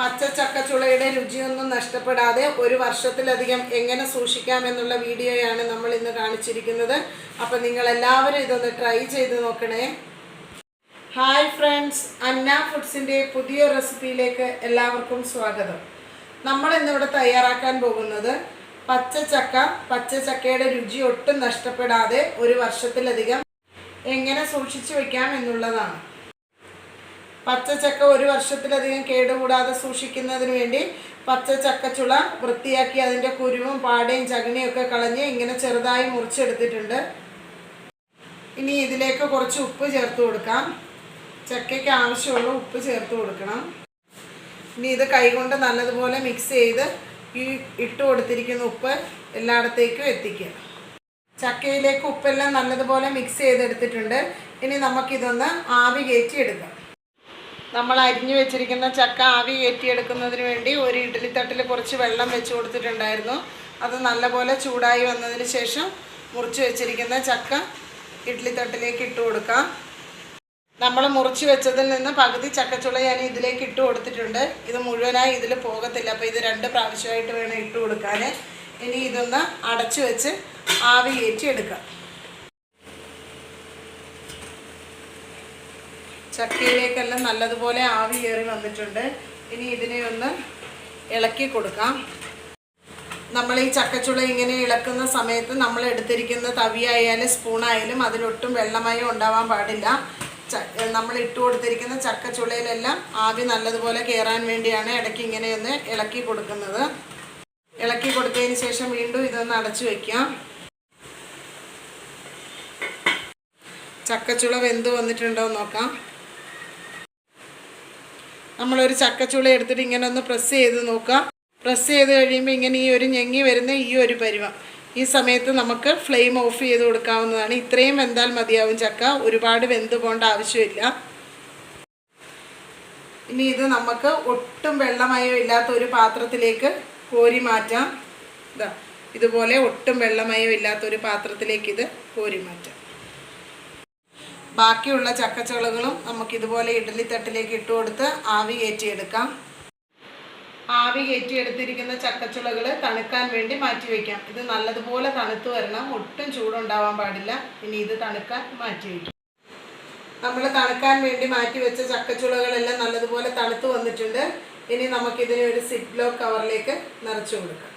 പച്ച ചക്കച്ചുളയുടെ രുചിയൊന്നും നഷ്ടപ്പെടാതെ ഒരു വർഷത്തിലധികം എങ്ങനെ സൂക്ഷിക്കാം എന്നുള്ള വീഡിയോയാണ് നമ്മൾ ഇന്ന് കാണിച്ചിരിക്കുന്നത്. അപ്പം നിങ്ങൾ എല്ലാവരും ഇതൊന്ന് ട്രൈ ചെയ്ത് നോക്കണേ. ഹായ് ഫ്രണ്ട്സ് അന്ന ഫുഡ്സിന്റെ പുതിയ റെസിപ്പിയിലേക്ക് എല്ലാവർക്കും സ്വാഗതം. നമ്മൾ ഇന്നിവിടെ തയ്യാറാക്കാൻ പോകുന്നത് പച്ചച്ചക്ക പച്ചച്ചക്കയുടെ രുചി ഒട്ടും നഷ്ടപ്പെടാതെ ഒരു വർഷത്തിലധികം എങ്ങനെ സൂക്ഷിച്ചു വയ്ക്കാം എന്നുള്ളതാണ്. പച്ചച്ചക്ക ഒരു വർഷത്തിലധികം കേടുകൂടാതെ സൂക്ഷിക്കുന്നതിന് വേണ്ടി പച്ചച്ചക്കച്ചുള വൃത്തിയാക്കി അതിന്റെ കുരുവും പാടയും ചകിണിയും ഒക്കെ കളഞ്ഞ് ഇങ്ങനെ ചെറുതായി മുറിച്ചെടുത്തിട്ടുണ്ട്. ഇനി ഇതിലേക്ക് കുറച്ച് ഉപ്പ് ചേർത്ത് കൊടുക്കാം. ചക്കയ്ക്ക് ആവശ്യമുള്ള ഉപ്പ് ചേർത്ത് കൊടുക്കണം. ഇനി ഇത് കൈകൊണ്ട് നല്ലതുപോലെ മിക്സ് ചെയ്ത് ഈ ഇട്ട് കൊടുത്തിരിക്കുന്ന ഉപ്പ് എല്ലായിടത്തേക്കും എത്തിക്കുക. ചക്കയിലേക്ക് ഉപ്പെല്ലാം നല്ലതുപോലെ മിക്സ് ചെയ്തെടുത്തിട്ടുണ്ട്. ഇനി നമുക്കിതൊന്ന് ആവി കയറ്റി എടുക്കാം നമ്മൾ അരിഞ്ഞു വെച്ചിരിക്കുന്ന ചക്ക ആവി കയറ്റിയെടുക്കുന്നതിന് വേണ്ടി ഒരു ഇഡ്ഡലിത്തട്ടിൽ കുറച്ച് വെള്ളം വെച്ച് കൊടുത്തിട്ടുണ്ടായിരുന്നു. അത് നല്ലപോലെ ചൂടായി വന്നതിന് ശേഷം മുറിച്ച് വെച്ചിരിക്കുന്ന ചക്ക ഇഡ്ഡലിത്തട്ടിലേക്ക് ഇട്ട് കൊടുക്കാം. നമ്മൾ മുറിച്ച് വെച്ചതിൽ നിന്ന് പകുതി ചക്കച്ചുള ഞാൻ ഇതിലേക്ക് ഇട്ട് കൊടുത്തിട്ടുണ്ട്. ഇത് മുഴുവനായി ഇതിൽ പോകത്തില്ല. അപ്പോൾ ഇത് രണ്ട് പ്രാവശ്യമായിട്ട് വേണം ഇട്ട് കൊടുക്കാൻ ഇനി ഇതൊന്ന് അടച്ചു വെച്ച് ആവി കയറ്റി എടുക്കാം ചക്കയിലേക്കെല്ലാം നല്ലതുപോലെ ആവി കയറി വന്നിട്ടുണ്ട്. ഇനി ഇതിനെ ഒന്ന് ഇളക്കി കൊടുക്കാം. നമ്മൾ ഈ ചക്കച്ചുള ഇങ്ങനെ ഇളക്കുന്ന സമയത്ത് നമ്മൾ എടുത്തിരിക്കുന്ന തവിയായാലും സ്പൂണായാലും അതിലൊട്ടും വെള്ളമയം ഉണ്ടാവാൻ പാടില്ല. നമ്മൾ ഇട്ട് കൊടുത്തിരിക്കുന്ന ചക്കച്ചുളയിലെല്ലാം ആവി നല്ലതുപോലെ കയറാൻ വേണ്ടിയാണ് ഇടയ്ക്ക് ഇങ്ങനെ ഒന്ന് ഇളക്കി കൊടുക്കുന്നത്. ഇളക്കി കൊടുത്തതിന് ശേഷം വീണ്ടും ഇതൊന്ന് അടച്ചു വയ്ക്കാം ചക്കച്ചുള വെന്ത് വന്നിട്ടുണ്ടോ നോക്കാം. നമ്മളൊരു ചക്കച്ചുള എടുത്തിട്ട് ഇങ്ങനെ ഒന്ന് പ്രസ് ചെയ്ത് നോക്കാം പ്രസ് ചെയ്ത് കഴിയുമ്പോൾ ഇങ്ങനെ ഈ ഒരു ഞെങ്ങി വരുന്ന ഈ ഒരു പരുവം. ഈ സമയത്ത് നമുക്ക് ഫ്ലെയിം ഓഫ് ചെയ്ത് കൊടുക്കാവുന്നതാണ്. ഇത്രയും വെന്താൽ മതിയാവും ചക്ക. ഒരുപാട് വെന്ത് പോകേണ്ട ആവശ്യമില്ല. ഇനി ഇത് നമുക്ക് ഒട്ടും വെള്ളമയോ ഇല്ലാത്ത ഒരു പാത്രത്തിലേക്ക് കോരി മാറ്റാം. ഇതാ ഇതുപോലെ ഒട്ടും വെള്ളമയോ ഇല്ലാത്ത ഒരു പാത്രത്തിലേക്ക് ഇത് കോരി മാറ്റാം. ബാക്കിയുള്ള ചക്കച്ചുളകളും നമുക്ക് ഇതുപോലെ ഇഡ്ഡലി തട്ടിലേക്ക് ഇട്ട് കൊടുത്ത് ആവി കയറ്റിയെടുക്കാം. ആവി കയറ്റിയെടുത്തിരിക്കുന്ന ചക്കച്ചുളകൾ തണുക്കാൻ വേണ്ടി മാറ്റി വയ്ക്കാം. ഇത് നല്ലതുപോലെ തണുത്ത് വരണം. ഒട്ടും ചൂടുണ്ടാവാൻ പാടില്ല. ഇനി ഇത് തണുക്കാൻ മാറ്റി നമ്മൾ തണുക്കാൻ വേണ്ടി മാറ്റി വെച്ച ചക്കച്ചുളകളെല്ലാം നല്ലതുപോലെ തണുത്ത് വന്നിട്ടുണ്ട്. ഇനി നമുക്കിതിനെ ഒരു സിപ്പ് ലോക്ക് കവറിലേക്ക് നിറച്ചു കൊടുക്കാം.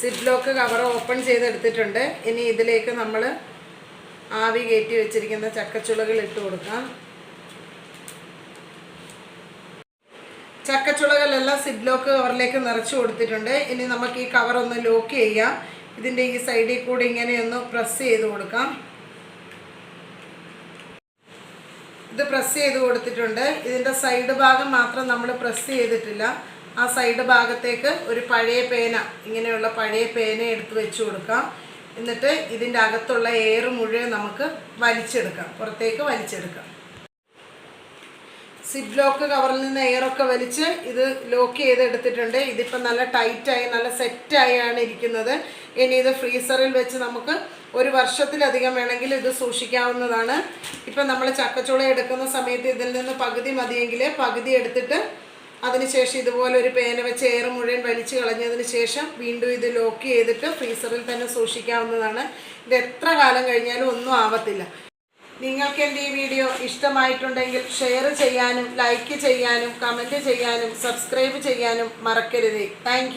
സിപ്പ് ലോക്ക് കവർ ഓപ്പൺ ചെയ്തെടുത്തിട്ടുണ്ട്. ഇനി ഇതിലേക്ക് നമ്മൾ ആവി കയറ്റി വെച്ചിരിക്കുന്ന ചക്കച്ചുളകൾ ഇട്ട് കൊടുക്കാം. ചക്കച്ചുളകളെല്ലാം സിഡ് ലോക്ക് കവറിലേക്ക് നിറച്ചു കൊടുത്തിട്ടുണ്ട്. ഇനി നമുക്ക് ഈ കവർ ഒന്ന് ലോക്ക് ചെയ്യാം. ഇതിന്റെ ഈ സൈഡിൽ കൂടി ഇങ്ങനെ ഒന്ന് പ്രസ് ചെയ്ത് കൊടുക്കാം. ഇത് പ്രസ് ചെയ്ത് കൊടുത്തിട്ടുണ്ട്. ഇതിന്റെ സൈഡ് ഭാഗം മാത്രം നമ്മൾ പ്രസ് ചെയ്തിട്ടില്ല. ആ സൈഡ് ഭാഗത്തേക്ക് ഒരു പഴയ പേന ഇങ്ങനെയുള്ള പഴയ പേന എടുത്ത് വെച്ച് കൊടുക്കാം. എന്നിട്ട് ഇതിന്റെ അകത്തുള്ള എയർ മുഴുവൻ നമുക്ക് വലിച്ചെടുക്കാം. പുറത്തേക്ക് വലിച്ചെടുക്കാം. സിബ് ലോക്ക് കവറിൽ നിന്ന് എയറൊക്കെ വലിച്ച് ഇത് ലോക്ക് ചെയ്ത് എടുത്തിട്ടുണ്ട് ഇതിപ്പോൾ നല്ല ടൈറ്റായി നല്ല സെറ്റായാണ് ഇരിക്കുന്നത്. ഇനി ഇത് ഫ്രീസറിൽ വെച്ച് നമുക്ക് ഒരു വർഷത്തിലധികം വേണമെങ്കിൽ ഇത് സൂക്ഷിക്കാവുന്നതാണ്. ഇപ്പം നമ്മൾ ചക്കച്ചുള എടുക്കുന്ന സമയത്ത് ഇതിൽ നിന്ന് പകുതി മതിയെങ്കിൽ പകുതി എടുത്തിട്ട് അതിനുശേഷം ഇതുപോലെ ഒരു പേന വെച്ച് എയർ മുഴുവൻ വലിച്ചു കളഞ്ഞതിന് ശേഷം വീണ്ടും ഇത് ലോക്ക് ചെയ്തിട്ട് ഫ്രീസറിൽ തന്നെ സൂക്ഷിക്കാവുന്നതാണ്. ഇത് എത്ര കാലം കഴിഞ്ഞാലും ഒന്നും ആവത്തില്ല. നിങ്ങൾക്ക് എന്റെ ഈ വീഡിയോ ഇഷ്ടമായിട്ടുണ്ടെങ്കിൽ ഷെയർ ചെയ്യാനും ലൈക്ക് ചെയ്യാനും കമന്റ് ചെയ്യാനും സബ്സ്ക്രൈബ് ചെയ്യാനും മറക്കരുതേ. താങ്ക്